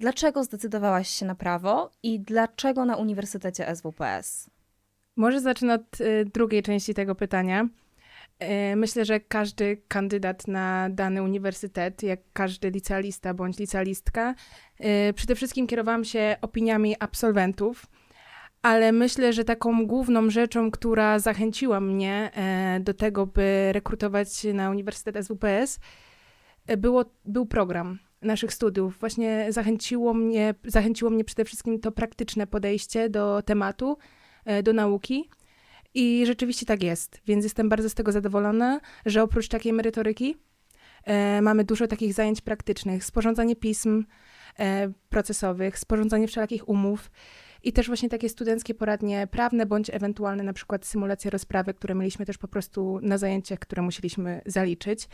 Dlaczego zdecydowałaś się na prawo i dlaczego na Uniwersytecie SWPS? Może zacznę od y, drugiej części tego pytania. Y, Myślę, że każdy kandydat na dany uniwersytet, jak każdy licealista bądź licealistka, y, przede wszystkim kierowałam się opiniami absolwentów, ale myślę, że taką główną rzeczą, która zachęciła mnie e, do tego, by rekrutować na Uniwersytet SWPS, e, było, był program naszych studiów. Właśnie zachęciło mnie, zachęciło mnie przede wszystkim to praktyczne podejście do tematu, e, do nauki. I rzeczywiście tak jest, więc jestem bardzo z tego zadowolona, że oprócz takiej merytoryki e, mamy dużo takich zajęć praktycznych, sporządzanie pism e, procesowych, sporządzanie wszelakich umów i też właśnie takie studenckie poradnie prawne, bądź ewentualne na przykład symulacje rozprawy, które mieliśmy też po prostu na zajęciach, które musieliśmy zaliczyć.